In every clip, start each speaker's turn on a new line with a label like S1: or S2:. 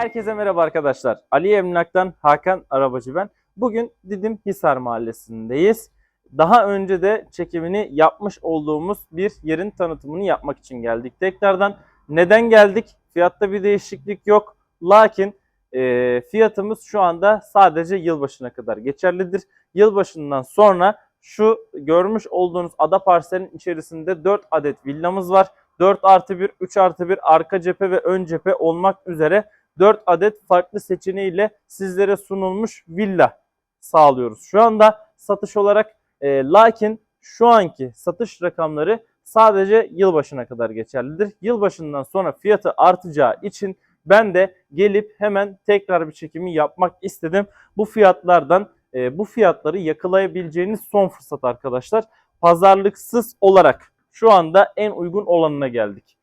S1: Herkese merhaba arkadaşlar. Ali Emlak'tan Hakan Arabacı ben. Bugün Didim Hisar Mahallesi'ndeyiz. Daha önce de çekimini yapmış olduğumuz bir yerin tanıtımını yapmak için geldik. Tekrardan neden geldik? Fiyatta bir değişiklik yok. Lakin e, fiyatımız şu anda sadece yılbaşına kadar geçerlidir. Yılbaşından sonra şu görmüş olduğunuz ada parselin içerisinde 4 adet villamız var. 4 artı 1, 3 artı 1 arka cephe ve ön cephe olmak üzere 4 adet farklı seçeneğiyle sizlere sunulmuş villa sağlıyoruz. Şu anda satış olarak e, lakin şu anki satış rakamları sadece yılbaşına kadar geçerlidir. Yılbaşından sonra fiyatı artacağı için ben de gelip hemen tekrar bir çekimi yapmak istedim. Bu fiyatlardan e, bu fiyatları yakalayabileceğiniz son fırsat arkadaşlar. Pazarlıksız olarak şu anda en uygun olanına geldik.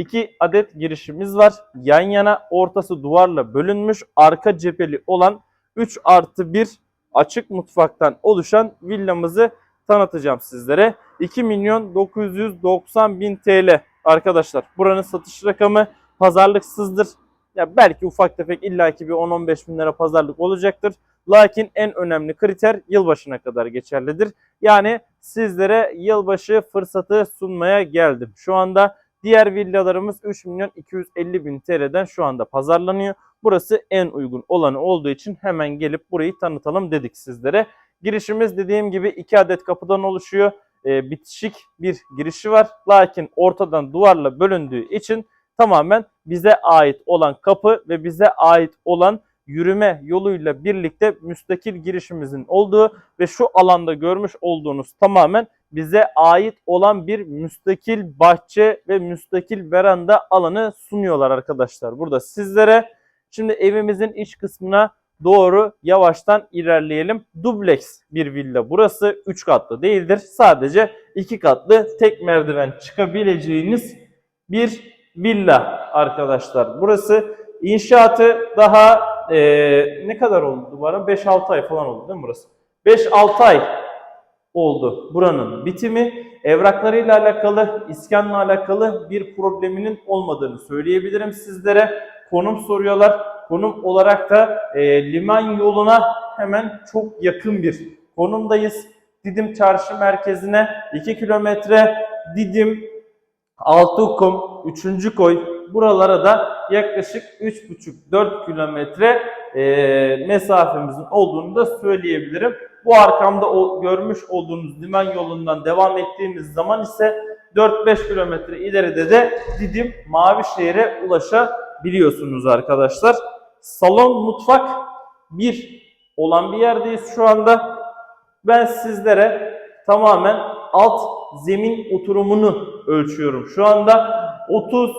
S1: İki adet girişimiz var. Yan yana ortası duvarla bölünmüş arka cepheli olan 3 artı 1 açık mutfaktan oluşan villamızı tanıtacağım sizlere. 2 milyon 990 bin TL arkadaşlar. Buranın satış rakamı pazarlıksızdır. Ya belki ufak tefek illaki bir 10-15 bin lira pazarlık olacaktır. Lakin en önemli kriter yılbaşına kadar geçerlidir. Yani sizlere yılbaşı fırsatı sunmaya geldim. Şu anda diğer villalarımız 3 milyon 250 bin TL'den şu anda pazarlanıyor. Burası en uygun olanı olduğu için hemen gelip burayı tanıtalım dedik sizlere. Girişimiz dediğim gibi 2 adet kapıdan oluşuyor. Ee, bitişik bir girişi var. Lakin ortadan duvarla bölündüğü için tamamen bize ait olan kapı ve bize ait olan yürüme yoluyla birlikte müstakil girişimizin olduğu ve şu alanda görmüş olduğunuz tamamen bize ait olan bir müstakil bahçe ve müstakil veranda alanı sunuyorlar arkadaşlar. Burada sizlere şimdi evimizin iç kısmına doğru yavaştan ilerleyelim. Dubleks bir villa. Burası 3 katlı değildir. Sadece 2 katlı tek merdiven çıkabileceğiniz bir villa arkadaşlar. Burası inşaatı daha eee, ne kadar oldu bana? 5-6 ay falan oldu değil mi burası? 5-6 ay oldu buranın bitimi. Evraklarıyla alakalı, iskanla alakalı bir probleminin olmadığını söyleyebilirim sizlere. Konum soruyorlar. Konum olarak da e, liman yoluna hemen çok yakın bir konumdayız. Didim Çarşı merkezine 2 kilometre, Didim, Altıkum, 3. koy buralara da yaklaşık 3,5-4 kilometre e, mesafemizin olduğunu da söyleyebilirim. Bu arkamda o, görmüş olduğunuz liman yolundan devam ettiğimiz zaman ise 4-5 kilometre ileride de Didim Mavişehir'e ulaşabiliyorsunuz arkadaşlar. Salon mutfak bir olan bir yerdeyiz şu anda. Ben sizlere tamamen alt zemin oturumunu ölçüyorum. Şu anda 30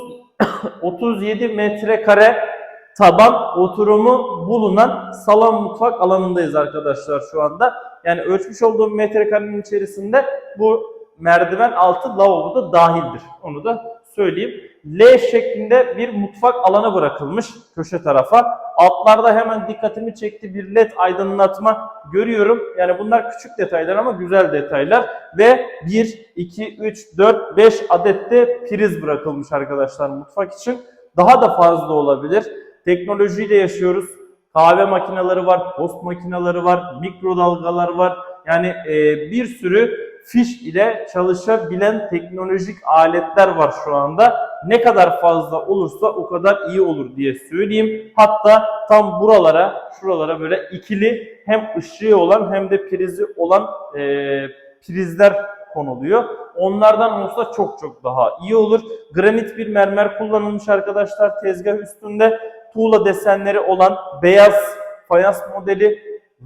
S1: 37 metrekare taban oturumu bulunan salon mutfak alanındayız arkadaşlar şu anda. Yani ölçmüş olduğum metrekarenin içerisinde bu merdiven altı lavabo da dahildir. Onu da söyleyeyim. L şeklinde bir mutfak alanı bırakılmış köşe tarafa. Altlarda hemen dikkatimi çekti bir led aydınlatma görüyorum. Yani bunlar küçük detaylar ama güzel detaylar. Ve 1, 2, 3, 4, 5 adet de priz bırakılmış arkadaşlar mutfak için. Daha da fazla olabilir. Teknolojiyle yaşıyoruz. Kahve makineleri var, post makineleri var, mikrodalgalar var. Yani e, bir sürü fiş ile çalışabilen teknolojik aletler var şu anda. Ne kadar fazla olursa o kadar iyi olur diye söyleyeyim. Hatta tam buralara, şuralara böyle ikili hem ışığı olan hem de prizi olan e, prizler konuluyor. Onlardan olsa çok çok daha iyi olur. Granit bir mermer kullanılmış arkadaşlar tezgah üstünde. Tuğla desenleri olan beyaz fayans modeli,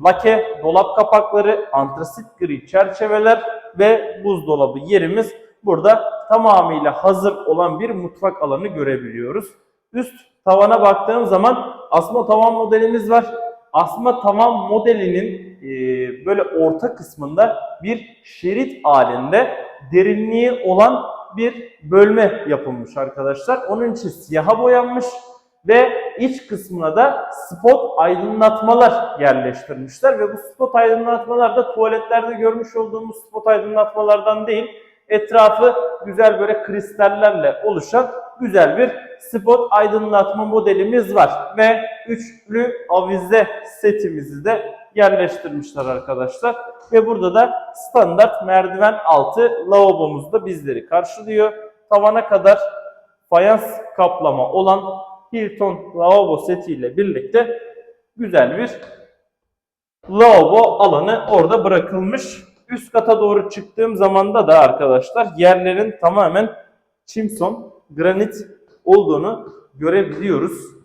S1: lake, dolap kapakları, antrasit gri çerçeveler ve buzdolabı yerimiz burada tamamıyla hazır olan bir mutfak alanı görebiliyoruz. Üst tavana baktığım zaman asma tavan modelimiz var. Asma tavan modelinin e, böyle orta kısmında bir şerit halinde derinliği olan bir bölme yapılmış arkadaşlar. Onun için siyaha boyanmış ve iç kısmına da spot aydınlatmalar yerleştirmişler ve bu spot aydınlatmalar da tuvaletlerde görmüş olduğumuz spot aydınlatmalardan değil etrafı güzel böyle kristallerle oluşan güzel bir spot aydınlatma modelimiz var. Ve üçlü avize setimizi de yerleştirmişler arkadaşlar. Ve burada da standart merdiven altı lavabomuz da bizleri karşılıyor. Tavana kadar fayans kaplama olan Hilton lavabo setiyle birlikte güzel bir lavabo alanı orada bırakılmış. Üst kata doğru çıktığım zamanda da arkadaşlar yerlerin tamamen çimson, granit olduğunu görebiliyoruz.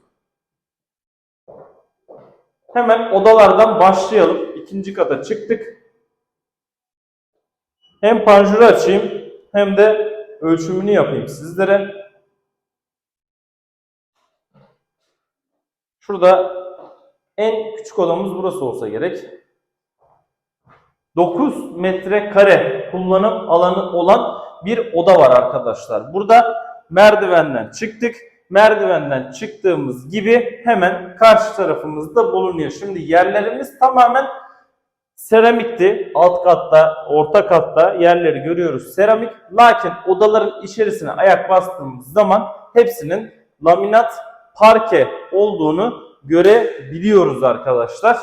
S1: Hemen odalardan başlayalım. İkinci kata çıktık. Hem panjuru açayım hem de ölçümünü yapayım sizlere. Şurada en küçük odamız burası olsa gerek. 9 metrekare kullanım alanı olan bir oda var arkadaşlar. Burada merdivenden çıktık. Merdivenden çıktığımız gibi hemen karşı tarafımızda bulunuyor. Şimdi yerlerimiz tamamen seramikti. Alt katta, orta katta yerleri görüyoruz seramik. Lakin odaların içerisine ayak bastığımız zaman hepsinin laminat parke olduğunu görebiliyoruz arkadaşlar.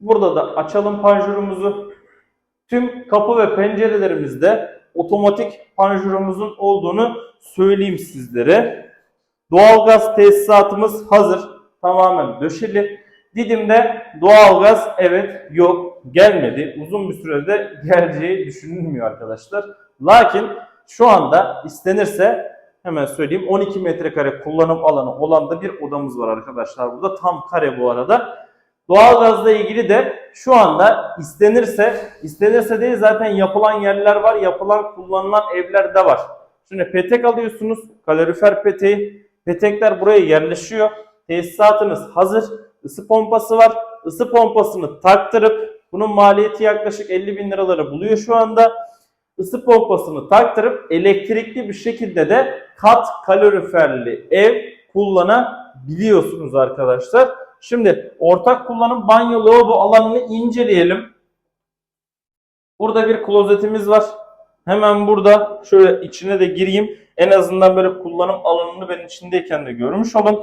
S1: Burada da açalım panjurumuzu. Tüm kapı ve pencerelerimizde otomatik panjurumuzun olduğunu söyleyeyim sizlere. Doğalgaz tesisatımız hazır. Tamamen döşeli. Didim'de doğalgaz evet yok gelmedi. Uzun bir sürede geleceği düşünülmüyor arkadaşlar. Lakin şu anda istenirse hemen söyleyeyim 12 metrekare kullanım alanı olan da bir odamız var arkadaşlar. Burada tam kare bu arada. Doğalgazla ilgili de şu anda istenirse, istenirse değil zaten yapılan yerler var, yapılan kullanılan evler de var. Şimdi petek alıyorsunuz, kalorifer peteği. Petekler buraya yerleşiyor. Tesisatınız hazır. Isı pompası var. Isı pompasını taktırıp bunun maliyeti yaklaşık 50 bin liraları buluyor şu anda. Isı pompasını taktırıp elektrikli bir şekilde de kat kaloriferli ev kullanabiliyorsunuz arkadaşlar. Şimdi ortak kullanım banyo lavabo alanını inceleyelim. Burada bir klozetimiz var. Hemen burada şöyle içine de gireyim. En azından böyle kullanım alanını ben içindeyken de görmüş olun.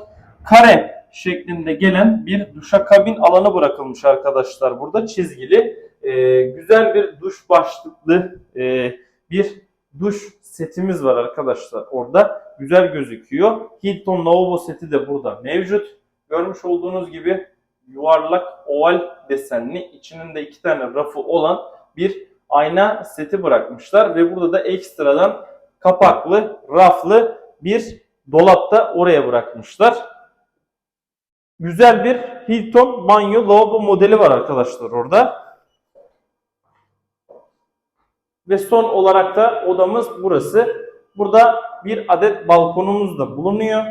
S1: Kare şeklinde gelen bir duşakabin alanı bırakılmış arkadaşlar. Burada çizgili. Ee, güzel bir duş başlıklı e, bir duş setimiz var arkadaşlar. Orada güzel gözüküyor. Hilton lavabo seti de burada mevcut. Görmüş olduğunuz gibi yuvarlak oval desenli içinin de iki tane rafı olan bir ayna seti bırakmışlar ve burada da ekstradan kapaklı, raflı bir dolapta oraya bırakmışlar. Güzel bir Hilton banyo lavabo modeli var arkadaşlar orada. Ve son olarak da odamız burası. Burada bir adet balkonumuz da bulunuyor.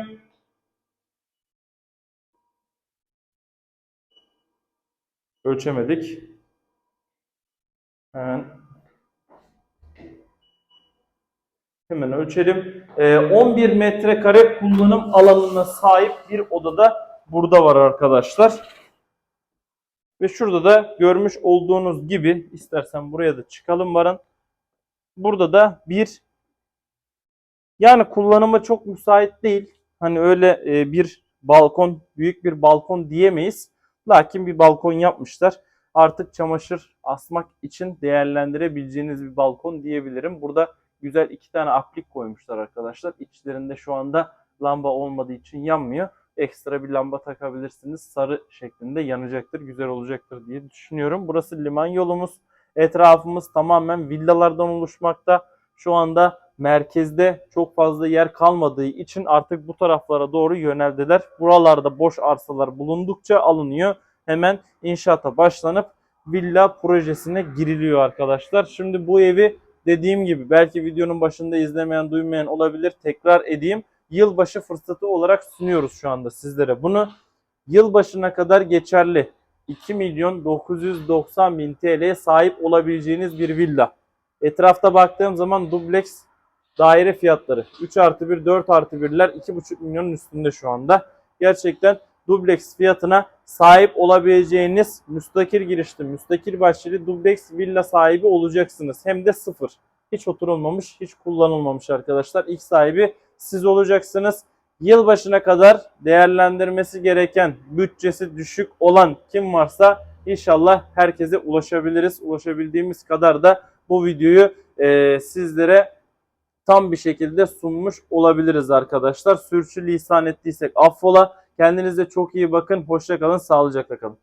S1: Ölçemedik. Hemen Hemen ölçelim. Ee, 11 metrekare kullanım alanına sahip bir odada burada var arkadaşlar. Ve şurada da görmüş olduğunuz gibi istersen buraya da çıkalım varın. Burada da bir yani kullanıma çok müsait değil. Hani öyle e, bir balkon, büyük bir balkon diyemeyiz. Lakin bir balkon yapmışlar. Artık çamaşır asmak için değerlendirebileceğiniz bir balkon diyebilirim. Burada güzel iki tane aplik koymuşlar arkadaşlar. İçlerinde şu anda lamba olmadığı için yanmıyor. Ekstra bir lamba takabilirsiniz. Sarı şeklinde yanacaktır, güzel olacaktır diye düşünüyorum. Burası liman yolumuz. Etrafımız tamamen villalardan oluşmakta. Şu anda merkezde çok fazla yer kalmadığı için artık bu taraflara doğru yöneldiler. Buralarda boş arsalar bulundukça alınıyor. Hemen inşaata başlanıp villa projesine giriliyor arkadaşlar. Şimdi bu evi dediğim gibi belki videonun başında izlemeyen duymayan olabilir. Tekrar edeyim. Yılbaşı fırsatı olarak sunuyoruz şu anda sizlere. Bunu yılbaşına kadar geçerli 2 milyon 990 bin TL'ye sahip olabileceğiniz bir villa. Etrafta baktığım zaman dubleks daire fiyatları 3 artı 1, 4 artı 1'ler 2,5 milyonun üstünde şu anda. Gerçekten dubleks fiyatına sahip olabileceğiniz müstakil girişli, müstakil bahçeli dubleks villa sahibi olacaksınız. Hem de sıfır. Hiç oturulmamış, hiç kullanılmamış arkadaşlar. İlk sahibi siz olacaksınız. Yılbaşına kadar değerlendirmesi gereken, bütçesi düşük olan kim varsa inşallah herkese ulaşabiliriz. Ulaşabildiğimiz kadar da bu videoyu e, sizlere tam bir şekilde sunmuş olabiliriz arkadaşlar. Sürçü lisan ettiysek affola. Kendinize çok iyi bakın. Hoşça kalın. Sağlıcakla kalın.